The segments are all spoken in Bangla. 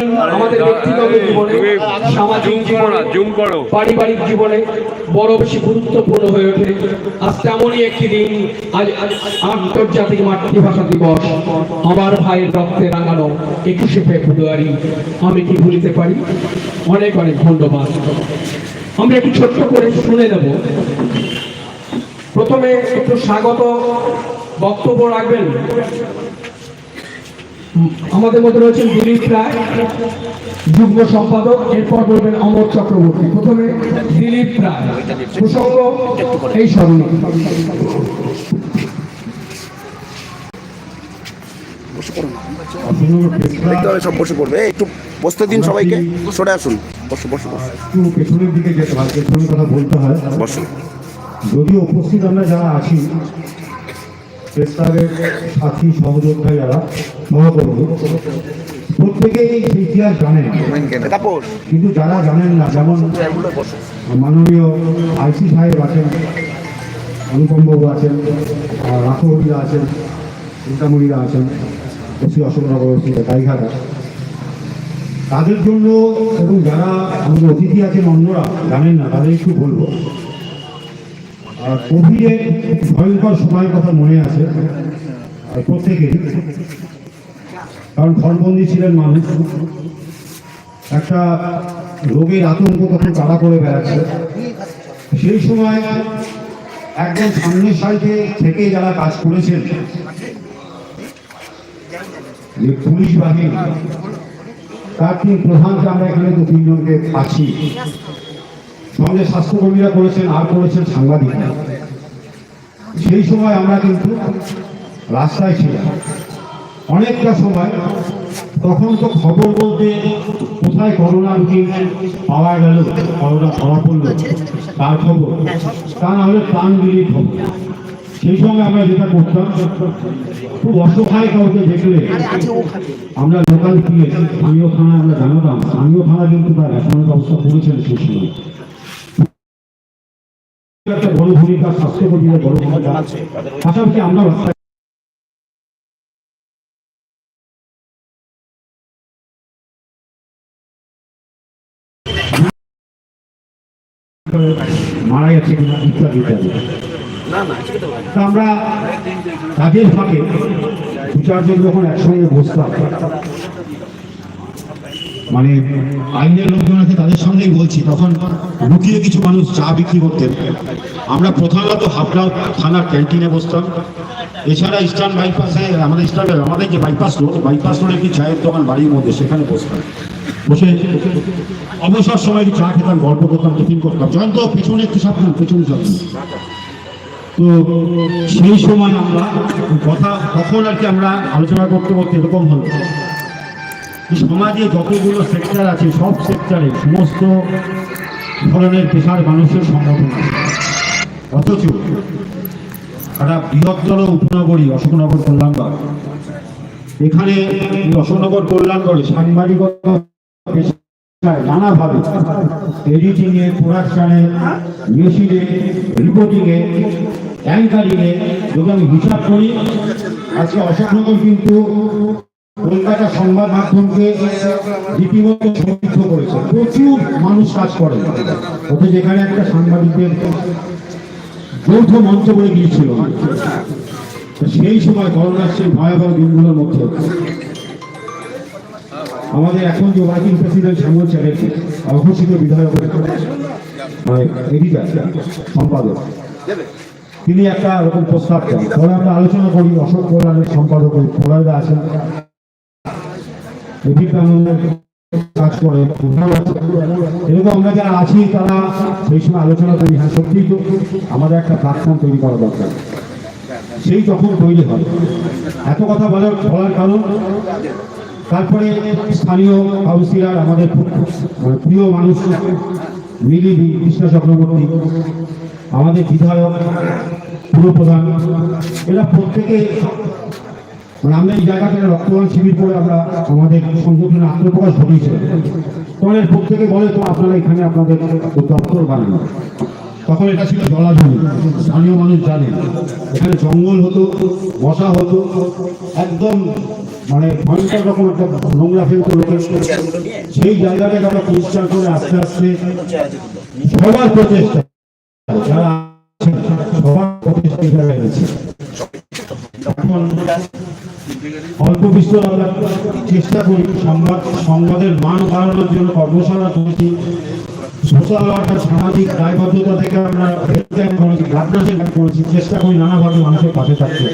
আমাদের ব্যক্তিগত জীবনে সামাজিক জুম করো না, জীবনে পারিবারিক জীবনে বড় বেশি গুরুত্বপূর্ণ হয়ে ওঠে। আজ তেমনই একটি দিন আজ আজ- আন্তর্জাতিক মাতৃভাষা দিবস। আমার ভাইয়ের রক্তে রাঙানো একুশে ফেব্রুয়ারি আমি কি ভুলিতে পারি? অনেক অনেক ধন্যবাদ। আমরা একটু ছোট্ট করে শুনে নেব। প্রথমে একটু স্বাগত বক্তব্য রাখবেন। আমাদের মধ্যে রয়েছেন দিলীপ রায় যুগ্ম সম্পাদক এরপর বলবেন অমর চক্রবর্তী। প্রথমে দিলীপ রায়। প্রসঙ্গ এই স্মরণে। দেখতে হবে সব বসে পড়বে। এই, একটু বসতে দিন সবাইকে। সরে আসুন। বসো বসো বসো। পেছনের দিকে যেতে কথা বলতে হয়। বসো। যদিও উপস্থিত আমরা যারা আছি ক্লাবের সাথী সহযোদ্ধা যারা মহাকর্মী প্রত্যেকেই ইতিহাস জানেন কিন্তু যারা জানেন না যেমন মাননীয় আইসি সাহেব আছেন অনুপমবাবু আছেন রাখহরিরা আছেন চিন্তামণিরা আছেন ওসি অশোকনগর গাইঘাটা। তাদের জন্য এবং যারা আমাদের অতিথি আছেন অন্যরা জানেন না তাদের একটু বলব। কোভিডের ভয়ঙ্কর সময়ের কথা মনে আছে প্রত্যেকেরই কারণ ঘরবন্দি ছিলেন মানুষ। একটা রোগের আতঙ্ক তখন তাড়া করে বেড়াচ্ছে। সেই সময় একদম সামনের সারিতে থেকে যারা কাজ করেছেন, যে পুলিশ বাহিনী, তার তিন প্রধানকে আমরা এখানে দু তিনজনকে আছি। সঙ্গে স্বাস্থ্যকর্মীরা করেছেন, আর করেছেন সাংবাদিকরা। সেই সময় আমরা কিন্তু রাস্তায় ছিলাম। অনেকটা সময়, তখন তো খবর বলতে কোথায় করোনা রুগী পাওয়া গেল, করোনা ধরা পড়ল, তার খবর। তা না হলে প্রাণ বিলির খবর সেই সময় আমরা যেটা করতাম, খুব অসহায় কাউকে দেখলে আমরা লোকাল পিএস স্থানীয় থানায় আমরা জানাতাম। স্থানীয় থানা কিন্তু তার রেশনের ব্যবস্থা করেছেন সেই সময়। একটা বড় ভূমিকা। স্বাস্থ্যকর্মীরা বড় ভূমিকা পাশাপাশি আমরা রাস্তায় মারা গেছে কিনা ইত্যাদি ইত্যাদি। আমরা কাজের ফাঁকে দু চারজন যখন একসঙ্গে বসতাম মানে আইনের লোকজন আছে, তাদের সঙ্গেই বলছি, তখন লুকিয়ে কিছু মানুষ চা বিক্রি করতেন। আমরা প্রধানত হাবড়া থানার ক্যান্টিনে বসতাম। এছাড়া ইস্টার্ন বাইপাসে, আমাদের ইস্টার্ন, আমাদের যে বাইপাস রোড, বাইপাস রোডে একটি চায়ের দোকান বাড়ির মধ্যে, সেখানে বসতাম। বসে অবসর সময় চা খেতাম, গল্প করতাম, টিফিন করতাম। জয়ন্ত পেছনে একটু সাবধান পেছনে সাবধান তো সেই সময় আমরা কথা কখন আর কি আমরা আলোচনা করতে করতে এরকম হলো। সমাজে যতগুলো সেক্টর আছে, সব সেক্টরে সমস্ত ধরনের পেশার মানুষের সংগঠন অথচ একটা বৃহত্তর উপনগরী, অশোকনগর কল্যাণগড় এখানে অশোকনগর কল্যাণগড়ে সাংবাদিকতা নানাভাবে এডিটিংয়ে প্রোডাকশানে মেশিনে রিপোর্টিংয়ে অ্যাঙ্কারিংয়ে যদি আমি হিসাব করি, আজকে অশোকনগর কিন্তু কলকাতা সংবাদ মাধ্যমকে রীতিমতো সমৃদ্ধ করেছে। প্রচুর মানুষ কাজ করে। একটা সাংবাদিকদের যৌথ মঞ্চ বলে গিয়েছিল। সেই সময় সেই ভয়াবহ দিনগুলোর মধ্যে। আমাদের এখন যে ওয়ার্কিং প্রেসিডেন্ট শ্যামল চ্যাটার্জি, অঘোষিত বিধায়ক মানে সম্পাদক, তিনি একটা এরকম প্রস্তাব দেন। পরে আমরা আলোচনা করি, অশোক কল্যাণের সম্পাদক আছেন। এডিটার কাজ করে এরকম আমরা যারা আছি, তারা সেই সময় আলোচনা করি। হ্যাঁ সত্যিই তো আমাদের একটা প্ল্যাটফর্ম তৈরি করা দরকার। সেই তখন তৈরি হয়, এত কথা বলার বলার কারণ, তারপরে স্থানীয় কাউন্সিলর আমাদের মানে প্রিয় মানুষ মিলি কৃষ্ণ চক্রবর্তী, আমাদের বিধায়ক, পুরপ্রধান, এরা প্রত্যেকে আমরা এই জায়গাতে রক্তদান শিবির করে আমরা আমাদের সংগঠনের আত্মপ্রকাশ ঘটিয়েছিলাম তখন এর প্রত্যেকে বলে তো আপনারা এখানে আপনাদের দপ্তর বানান। তখন এটা ছিল জলাভূমি। স্থানীয় মানুষ জানে। এখানে জঙ্গল হতো বসা হতো, একদম মানে ভয়ঙ্কর রকম একটা নোংরা ফেলতো লোকের। সেই জায়গাটাকে আমরা পরিষ্কার করে আস্তে আস্তে সবার প্রচেষ্টা। যারা সবার প্রচেষ্টা এখন অল্প বিস্তর আমরা চেষ্টা করি সংবাদ, সংবাদের মান বাড়ানোর জন্য কর্মশালা করেছি। সোশ্যাল ওয়ার্কার, সামাজিক দায়বদ্ধতা থেকে আমরা হেল্প ক্যাম্প করেছি ব্লাড ক্যাম্প করেছি, চেষ্টা করি নানাভাবে মানুষের পাশে থাকতে।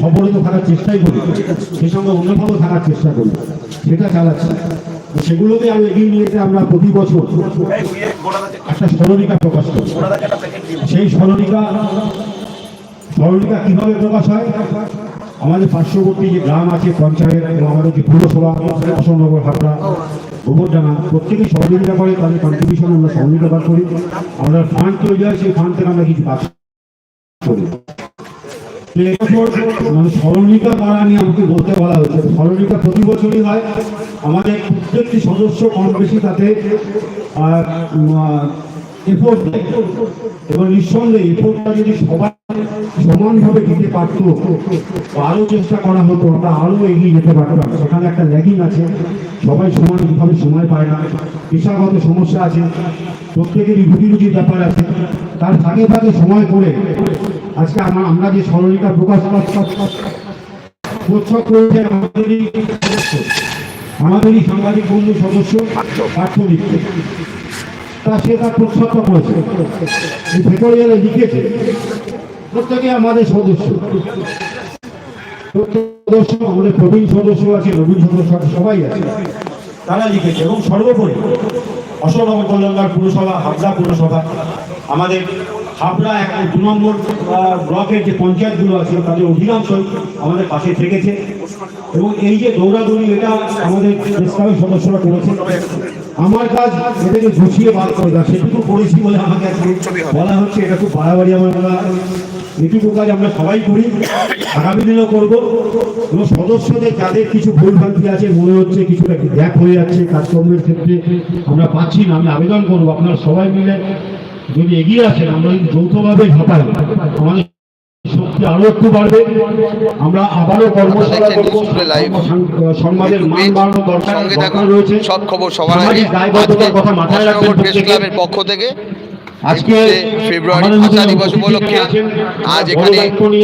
সফলিত থাকার চেষ্টাই করি সেই সঙ্গে অন্যভাবে থাকার চেষ্টা করি, সেটা চালাচ্ছি। তো সেগুলোকে আমি এগিয়ে নিয়ে যেতে আমরা প্রতি বছর একটা স্মরণিকা প্রকাশ করি। সেই স্মরণিকা স্মরণিকা কীভাবে প্রকাশ হয়? আমাদের পার্শ্ববর্তী যে গ্রাম আছে, পঞ্চায়েত এবং আমাদের যে পুরসভা হাবড়া, গোবরডাঙ্গা প্রত্যেকেই সহযোগিতা করে, তাদের কন্ট্রিবিউশন আমরা সহযোগিতা করি। আমরা ফান্ড তৈরি হয়, সেই ফান্ড থেকে আমরা কিছু কাজ করি। মানে স্মরণিকা করা নিয়ে আমাকে বলতে বলা হয়েছে স্মরণিকা প্রতি বছরই হয়। আমাদের প্রত্যেকটি সদস্য কম বেশি তাতে এফোর্ট এবং নিঃসন্দেহে এফোর্টটা যদি সবাই সমানভাবে দিতে পারতো, আরও চেষ্টা করা হতো, আমরা আরও এগিয়ে যেতে পারতাম। সেখানে একটা ল্যাগিং আছে, সবাই সমানভাবে সময় পায় না, পেশাগত সমস্যা আছে, প্রত্যেকেরই রুটি রুটির ব্যাপার আছে। তার ভাগে ভাগে সময় করে আজকে আমরা আমরা যে সরলিকা প্রকাশ প্রচ্ছদ করেছে আমাদেরই আমাদেরই সাংবাদিক বন্ধু সদস্য পার্থ মিত্র তা সে তার প্রচ্ছদটা করেছে ভেতরিয়ালে লিখেছে প্রত্যেকে আমাদের সদস্য। সদস্য আমাদের প্রবীণ সদস্য আছে, নবীন সদস্য সবাই আছে। তারা লিখেছে, এবং সর্বোপরি অশোকনগর পুরসভা, হাবড়া পুরসভা, আমাদের হাবড়া এক দু নম্বর ব্লকের যে পঞ্চায়েতগুলো আছে, তাদের অধিকাংশই আমাদের পাশে থেকেছে। এবং এই যে দৌড়াদৌড়ি, এটা আমাদের সদস্যরা করেছে। আমার কাজ এটাকে গুছিয়ে বার করে দেওয়া। সেটুকু করেছি বলে আমাকে বলা হচ্ছে এটা খুব বাড়াবাড়ি আমার বলা এটুকু কাজ আমরা সবাই করি। আগামী দিনেও করব। এবং সদস্যদের যাদের কিছু ভুলভ্রান্তি আছে মনে হচ্ছে কিছুটা গ্যাপ হয়ে যাচ্ছে কাজকর্মের ক্ষেত্রে আমরা পাচ্ছি না আমি আবেদন করব। আপনারা সবাই মিলে যদি এগিয়ে আসেন আমরা যদি যৌথভাবে ঝাঁপাই আমাদের শক্তি আরও একটু বাড়বে। আমরা আবারও কর্মশালা মান দরকার রয়েছে। সব খবর সবার আগে দায়বদ্ধতার কথা মাথায় রাখবেন অশোকনগর প্রেস প্রত্যেকে। ক্লাবের পক্ষ থেকে আজকে ফেব্রুয়ারি ভাষা দিবস উপলক্ষে আজ এখানে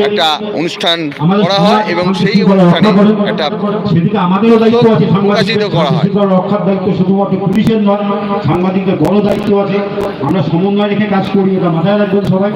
একটা অনুষ্ঠান করা হয় এবং সেই সাংবাদিক অনুষ্ঠানে একটা সেদিকে আমাদেরও দায়িত্ব আছে প্রকাশিত করা হয়। রক্ষার দায়িত্ব শুধুমাত্র পুলিশের নয় সাংবাদিকদের বড় দায়িত্ব আছে। আমরা সমন্বয় রেখে কাজ করি এটা মাথায় রাখবেন সবাই।